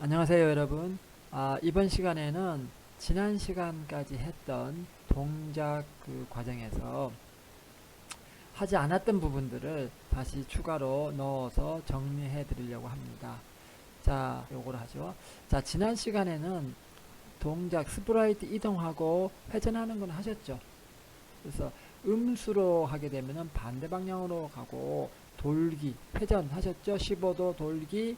안녕하세요 여러분. 아, 이번 시간에는 지난 시간까지 했던 동작 그 과정에서 하지 않았던 부분들을 다시 추가로 넣어서 정리해 드리려고 합니다. 자 요걸 하죠. 자 지난 시간에는 동작 스프라이트 이동하고 회전하는 건 하셨죠. 그래서 음수로 하게 되면은 반대 방향으로 가고 돌기 회전 하셨죠? 15도 돌기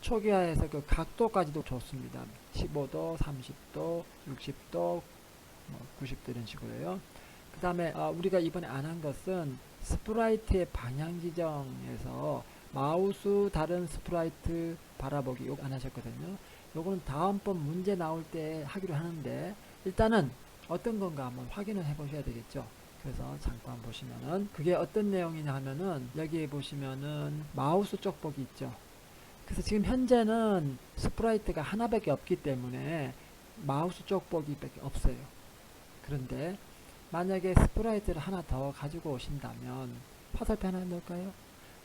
초기화해서 그 각도까지도 좋습니다. 15도, 30도, 60도, 뭐 90도 이런 식으로요. 그 다음에 우리가 이번에 안 한 것은 스프라이트의 방향 지정에서 마우스 다른 스프라이트 바라보기 요거 안 하셨거든요. 요거는 다음번 문제 나올 때 하기로 하는데 일단은 어떤 건가 한번 확인을 해 보셔야 되겠죠. 그래서 잠깐 보시면은 그게 어떤 내용이냐 하면은 여기에 보시면은 마우스 쪽 보기 있죠. 그래서 지금 현재는 스프라이트가 하나밖에 없기 때문에 마우스 쪽 보기밖에 없어요. 그런데 만약에 스프라이트를 하나 더 가지고 오신다면 화살표 하나 넣을까요?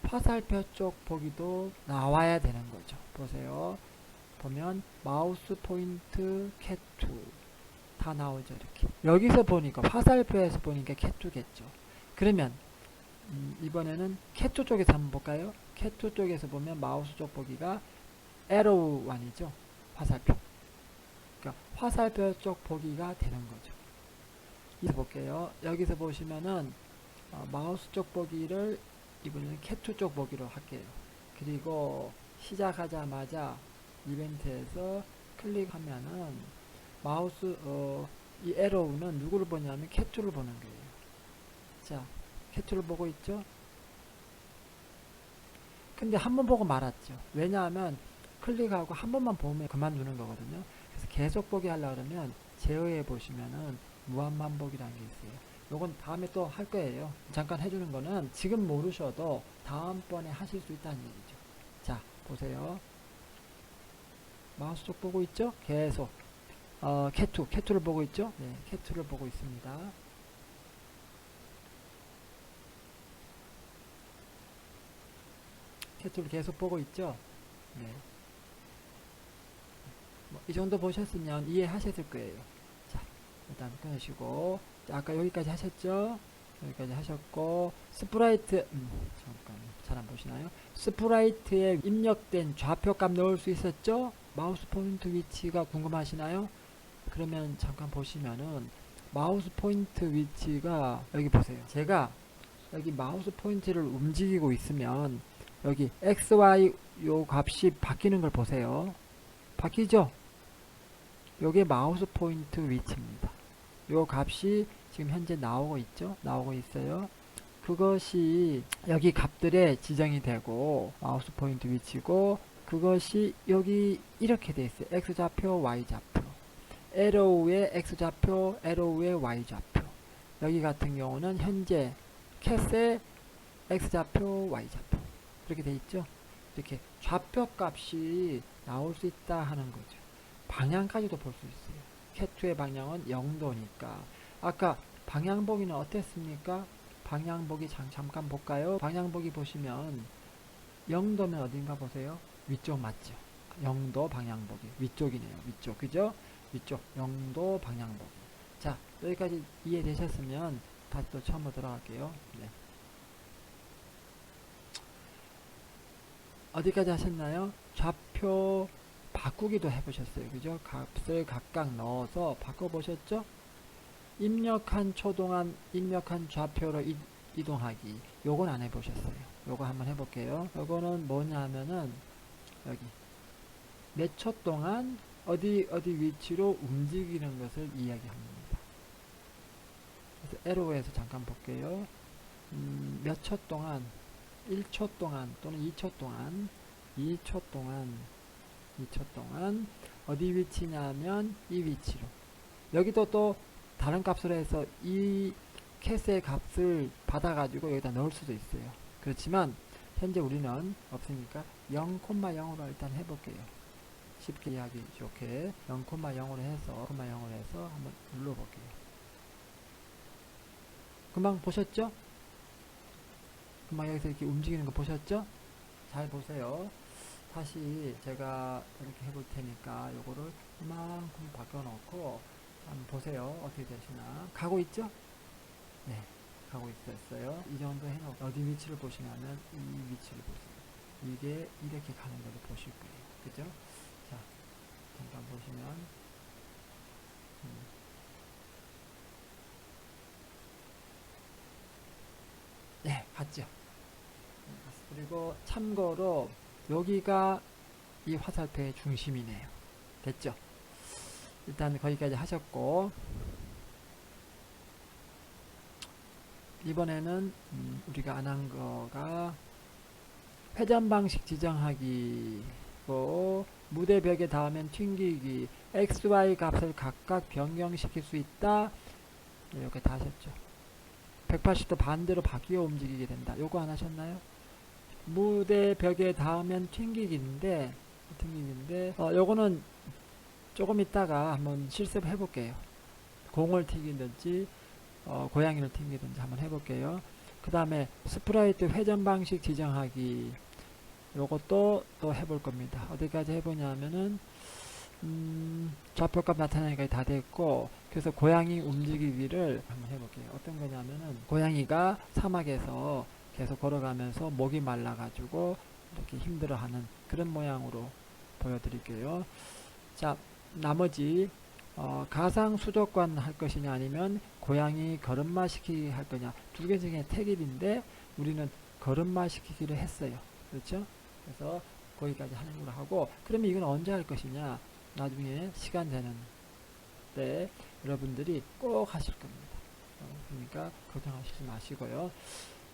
화살표 쪽 보기도 나와야 되는 거죠. 보세요. 보면 마우스 포인트 캣2 다 나오죠 이렇게 여기서 보니까 화살표에서 보니까 캣2겠죠 그러면 음, 이번에는 캣2 쪽에서 한번 볼까요? 캣2 쪽에서 보면 마우스 쪽 보기가 에로우 완이죠. 화살표. 그러니까 화살표 쪽 보기가 되는 거죠. 이제 볼게요. 여기서 보시면은 어, 마우스 쪽 보기를 이번에는 캣2 쪽 보기로 할게요. 그리고 시작하자마자 이벤트에서 클릭하면은 마우스 어, 이 에로우는 누구를 보냐면 캣2를 보는 거예요. 자, 캣2를 보고 있죠? 근데 한 번 보고 말았죠. 왜냐하면 클릭하고 한 번만 보면 그만두는 거거든요. 그래서 계속 보기 하려고 그러면 제어해 보시면은 무한반복이라는 게 있어요. 요건 다음에 또 할 거예요. 잠깐 해주는 거는 지금 모르셔도 다음번에 하실 수 있다는 얘기죠. 자, 보세요. 마우스 쪽 보고 있죠? 계속. 어, 캣2, 캣2를 보고 있죠? 네, 캣2를 보고 있습니다. 캣을 계속 보고 있죠. 네. 뭐 이 정도 보셨으면 이해하셨을 거예요. 자, 일단 끊으시고, 자, 아까 여기까지 하셨죠? 여기까지 하셨고, 스프라이트, 음, 잠깐, 잘 안 보시나요? 스프라이트에 입력된 좌표값 넣을 수 있었죠? 마우스 포인트 위치가 궁금하시나요? 그러면 잠깐 보시면은, 마우스 포인트 위치가, 여기 보세요. 제가 여기 마우스 포인트를 움직이고 있으면, 여기 xy 요 값이 바뀌는 걸 보세요. 바뀌죠? 요게 마우스 포인트 위치입니다. 요 값이 지금 현재 나오고 있죠? 나오고 있어요. 그것이 여기 값들에 지정이 되고 마우스 포인트 위치고 그것이 여기 이렇게 돼 있어요. x좌표, y좌표. 에로우의 x좌표, 에로우의 y좌표. 여기 같은 경우는 현재 캣의 x좌표, y좌표. 이렇게 돼 있죠. 이렇게 좌표 값이 나올 수 있다 하는 거죠. 방향까지도 볼 수 있어요. 캣2의 방향은 0도니까. 아까 방향보기는 어땠습니까? 방향보기 잠, 잠깐 볼까요? 방향보기 보시면 0도면 어딘가 보세요. 위쪽 맞죠? 0도 방향보기. 위쪽이네요. 위쪽. 그죠? 위쪽. 0도 방향보기. 자, 여기까지 이해되셨으면 다시 또 처음으로 들어갈게요. 네. 어디까지 하셨나요? 좌표 바꾸기도 해보셨어요. 그죠? 값을 각각 넣어서 바꿔보셨죠? 입력한 초 동안 입력한 좌표로 이, 이동하기. 요건 안 해보셨어요. 요거 한번 해볼게요. 요거는 뭐냐 하면은 여기 몇 초 동안 어디 어디 위치로 움직이는 것을 이야기합니다. 그래서 에로에서 잠깐 볼게요. 음, 몇 초 동안 1초 동안 또는 2초 동안 2초 동안 2초 동안 어디 위치냐면 이 위치로. 여기도 또 다른 값으로 해서 이 캣의 값을 받아 가지고 여기다 넣을 수도 있어요. 그렇지만 현재 우리는 없으니까 0,0으로 일단 해볼게요. 쉽게 이해하기 좋게 0,0으로 해서 0,0으로 해서 한번 눌러볼게요. 금방 보셨죠? 금방 여기서 이렇게 움직이는 거 보셨죠? 잘 보세요. 다시 제가 이렇게 해볼 테니까 요거를 이만큼 바꿔놓고 한번 보세요. 어떻게 되시나. 가고 있죠? 네. 가고 있었어요. 이 정도 해놓고 어디 위치를 보시냐면 이 위치를 보세요. 이게 이렇게 가는 걸로 보실 거예요. 그죠? 자, 잠깐 보시면 음. 네, 봤죠? 그리고 참고로 여기가 이 화살표의 중심이네요. 됐죠? 일단 거기까지 하셨고 이번에는 음, 우리가 안 한 거가 회전 방식 지정하기고 무대 벽에 닿으면 튕기기 x, y 값을 각각 변경시킬 수 있다 이렇게 다 하셨죠 180도 반대로 바뀌어 움직이게 된다 요거 안 하셨나요? 무대 벽에 닿으면 튕기기인데 튕기기인데 어, 요거는 조금 있다가 한번 실습 해 볼게요 공을 튀기든지 어, 고양이를 튕기든지 한번 해볼게요. 그 다음에 스프라이트 회전 방식 지정하기 요것도 또 해볼 겁니다. 어디까지 해보냐면은 음, 좌표값 나타나니까 다 됐고 그래서 고양이 움직이기를 한번 해볼게요. 어떤 거냐면은 고양이가 사막에서 계속 걸어가면서 목이 말라가지고 이렇게 힘들어하는 그런 모양으로 보여드릴게요. 자 나머지 어, 가상 수족관 할 것이냐 아니면 고양이 걸음마 시키기 할 거냐. 두 개 중에 택일인데 우리는 걸음마 시키기를 했어요. 그렇죠? 그래서 거기까지 하는 걸로 하고 그러면 이건 언제 할 것이냐? 나중에 시간 되는 때 여러분들이 꼭 하실 겁니다. 어, 그러니까 걱정하시지 마시고요.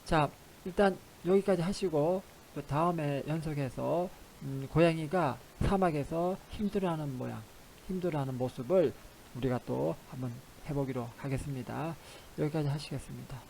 자 일단 여기까지 하시고 그 다음에 연속해서 음, 고양이가 사막에서 힘들어하는 모양 힘들어하는 모습을 우리가 또 한번 해보기로 하겠습니다. 여기까지 하시겠습니다.